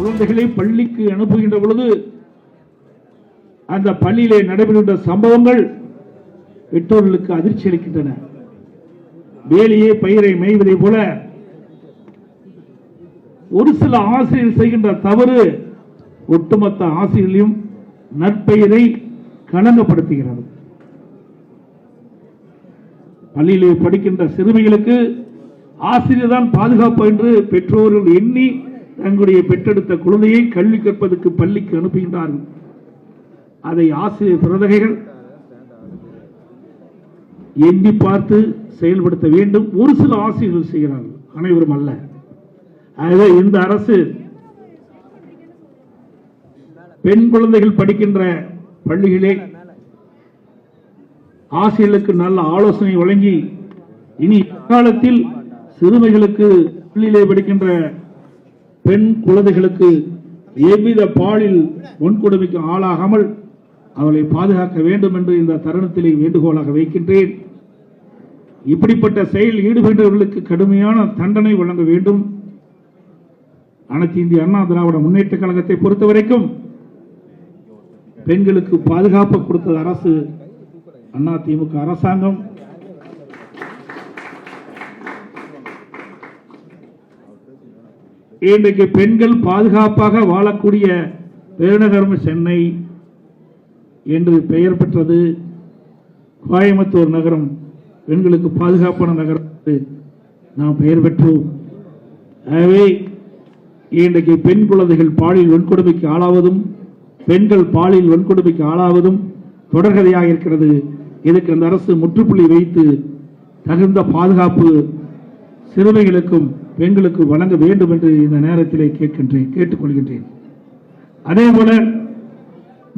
குழந்தைகளை பள்ளிக்கு அனுப்புகின்ற பொழுது அந்த பள்ளியிலே நடைபெறுகின்ற சம்பவங்கள் பெற்றோர்களுக்கு அதிர்ச்சி அளிக்கின்றன. வேலையே பயிரை மேய்வதை போல ஒரு சில ஆசிரியர் செய்கின்ற தவறு ஒட்டுமொத்த ஆசிரியர்களையும் நற்பெயரை களங்கப்படுத்துகிறது பள்ளியிலே படிக்கின்ற சிறுமிகளுக்கு ஆசிரியர் தான் பாதுகாப்பு என்று பெற்றோர்கள் எண்ணி தங்களுடைய பெற்றெடுத்த குழந்தையை கல்வி கற்பதற்கு பள்ளிக்கு அனுப்புகின்றார்கள். அதை ஆசிரியர் பிரதகைகள் எண்ணி பார்த்து செயல்படுத்த வேண்டும். ஒரு சில ஆசிரியர்கள் செய்கிறார்கள். அனைவரும் அல்ல. ஆகவே இந்த அரசு பெண் குழந்தைகள் படிக்கின்ற பள்ளிகளே ஆசிரியர்களுக்கு நல்ல ஆலோசனை வழங்கி இனி காலத்தில் சிறுமிகளுக்கு பள்ளியிலே படிக்கின்ற பெண் குழந்தைகளுக்கு எவ்வித பாலில் முன்கொடுமைக்கு ஆளாகாமல் அவளை பாதுகாக்க வேண்டும் என்று இந்த தருணத்திலே வேண்டுகோளாக வைக்கின்றேன். இப்படிப்பட்ட செயல் ஈடுபட்டவர்களுக்கு கடுமையான தண்டனை வழங்க வேண்டும். அனைத்து இந்திய அண்ணா திராவிட முன்னேற்ற கழகத்தை பொறுத்தவரைக்கும் பெண்களுக்கு பாதுகாப்பு கொடுத்தது அரசு அண்ணா திமுக அரசாங்கம். இன்றைக்கு பெண்கள் பாதுகாப்பாக வாழக்கூடிய பெருநகரம் சென்னை என்று பெயர் பெற்றது. கோயம்புத்தூர் நகரம் பெண்களுக்கு பாதுகாப்பான நகரம் நாம் பெயர் பெற்றோம். ஆகவே இன்றைக்கு பெண் குழந்தைகள் பாலியல் வன்கொடுமைக்கு ஆளாவதும் பெண்கள் பாலியல் வன்கொடுமைக்கு ஆளாவதும் தொடர்கதையாக இருக்கிறது. இதுக்கு அந்த அரசு முற்றுப்புள்ளி வைத்து தகுந்த பாதுகாப்பு சிறுமிகளுக்கும் பெண்களுக்கு வழங்க வேண்டும் என்று இந்த நேரத்திலே கேட்கின்றேன் கேட்டுக்கொள்கின்றேன். அதே போல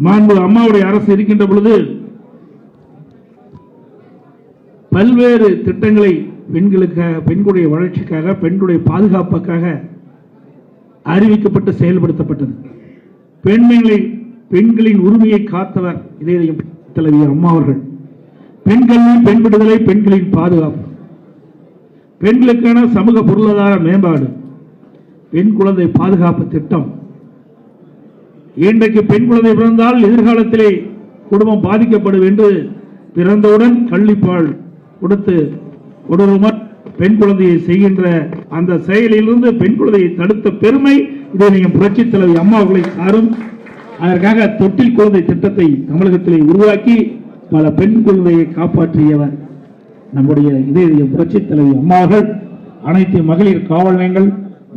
மாண்பு அம்மாவுடைய அரசு இருக்கின்ற பொழுது பல்வேறு திட்டங்களை பெண்களுக்காக பெண்களுடைய வளர்ச்சிக்காக பெண்களுடைய பாதுகாப்புக்காக அறிவிக்கப்பட்டு செயல்படுத்தப்பட்டது. பெண்மைகளை பெண்களின் உரிமையை காத்தவர் இதயம் தலைவி அம்மா அவர்கள். பெண்கள் பெண் விடுதலை பெண்களின் பாதுகாப்பு. பெண்களுக்கான சமூக பொருளாதார மேம்பாடு பெண் குழந்தை பாதுகாப்பு திட்டம். இன்றைக்கு பெண் குழந்தை பிறந்தால் எதிர்காலத்திலே குடும்பம் பாதிக்கப்படும் என்று பிறந்தவுடன் கள்ளிப்பால் கொடுத்து கொடூரமாக பெண் குழந்தையை செய்கின்ற அந்த செயலிலிருந்து பெண் குழந்தையை தடுத்த பெருமை இதை நீங்கள் புரட்சி தலைவி அம்மாவுகளை சாரும். அதற்காக தொட்டில் குழந்தை திட்டத்தை தமிழகத்திலே உருவாக்கி பல பெண் குழந்தையை காப்பாற்றியவர். நம்முடைய இதய புரட்சி தலைவி அம்மாவர்கள் அனைத்து மகளிர் காவல் நிலையங்கள்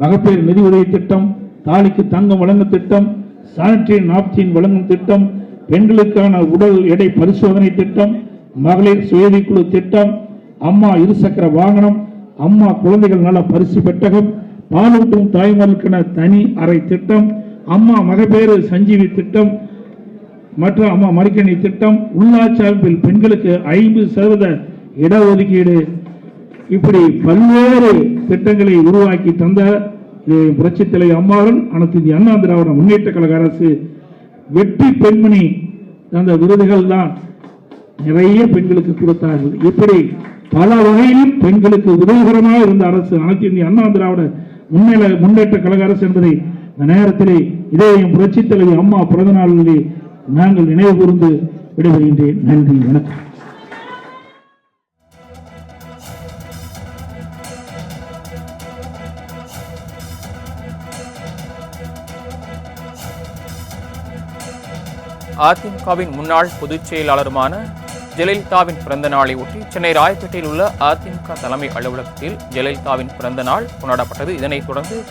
மகப்பேறு நிதி உதவி திட்டம் தாலிக்கு தங்கம் வழங்கும் திட்டம் சானிட்டரி நாப்கின் வழங்கும் திட்டம் பெண்களுக்கான உடல் எடை பரிசோதனை திட்டம் மகளிர் சுயதிக்குழு திட்டம் அம்மா இருசக்கர வாகனம் அம்மா குழந்தைகள் நல பரிசு பெட்டகம் பாலூட்டும் தாய்மார்களுக்கென தனி அறை திட்டம் அம்மா மகப்பேறு சஞ்சீவி திட்டம் மற்ற அம்மா மடிக்கணி திட்டம் உள்ளாட்சி அமைப்பில் பெண்களுக்கு ஐம்பது சதவீத இடஒதுக்கீடு இப்படி பல்வேறு திட்டங்களை உருவாக்கி தந்த புரட்சித்தலை புரட்சித் தலைவர் அம்மாவன் அனைத்து இந்திய அண்ணா திராவிட முன்னேற்ற கழக அரசு வெற்றி பெண்மணி தந்த விருதுகள் தான் நிறைய பெண்களுக்கு கொடுத்தார்கள். இப்படி பல வகையிலும் பெண்களுக்கு உதவிகரமாக இருந்த அரசு அனைத்து இந்திய அண்ணா திராவிட முன்னேற முன்னேற்ற கழக அரசு என்பதை இந்த நேரத்திலே இதயம் புரட்சித் தலைவி அம்மா பிறந்த நாளிலே நாங்கள் நினைவு கூர்ந்து விடைபெறுகின்றேன். நன்றி வணக்கம். அதிமுகவின் முன்னாள் பொதுச் செயலாளருமான ஜெயலலிதாவின் பிறந்த நாளை ஒட்டி சென்னை ராயப்பேட்டையில் உள்ள அதிமுக தலைமை அலுவலகத்தில் ஜெயலலிதாவின் பிறந்த நாள் கொண்டாடப்பட்டது. இதனைத் தொடர்ந்து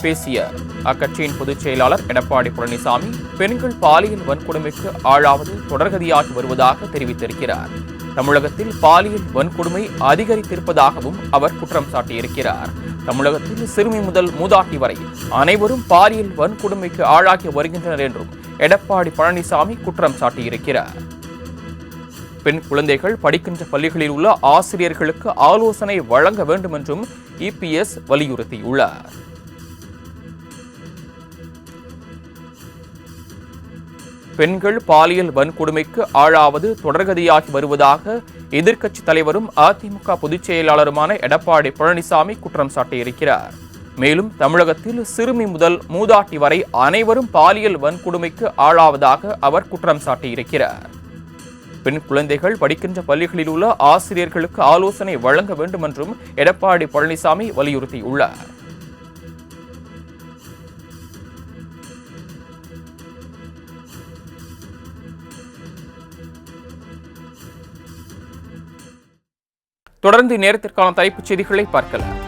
பேசிய அக்கட்சியின் பொதுச் செயலாளர் எடப்பாடி பழனிசாமி பெண்கள் பாலியல் வன்கொடுமைக்கு ஆளாவது தொடர்கதியாகி வருவதாக தெரிவித்திருக்கிறார். தமிழகத்தில் பாலியல் வன்கொடுமை அதிகரித்திருப்பதாகவும் அவர் குற்றம் சாட்டியிருக்கிறார். தமிழகத்தில் சிறுமி முதல் மூதாட்டி வரை அனைவரும் பாலியல் வன்கொடுமைக்கு ஆளாகி வருகின்றனர் என்றும் எடப்பாடி பழனிசாமி குற்றம் சாட்டியிருக்கிறார். பெண் குழந்தைகள் படிக்கின்ற பள்ளிகளில் உள்ள ஆசிரியர்களுக்கு ஆலோசனை வழங்க வேண்டும் என்றும் இபிஎஸ் வலியுறுத்தியுள்ளார். பெண்கள் பாலியல் வன்கொடுமைக்கு ஆளாவது தொடர்கதியாகி வருவதாக எதிர்க்கட்சி தலைவரும் அதிமுக பொதுச் செயலாளருமான எடப்பாடி பழனிசாமி குற்றம் சாட்டியிருக்கிறார். மேலும் தமிழகத்தில் சிறுமி முதல் மூதாட்டி வரை அனைவரும் பாலியல் வன்கொடுமைக்கு ஆளாவதாக அவர் குற்றம் சாட்டியிருக்கிறார். பெண் குழந்தைகள் படிக்கின்ற பள்ளிகளில் உள்ள ஆசிரியர்களுக்கு ஆலோசனை வழங்க வேண்டும் என்றும் எடப்பாடி பழனிசாமி வலியுறுத்தியுள்ளார். தொடர்ந்து நேரத்திற்கான தலைப்புச் செய்திகளை பார்க்கலாம்.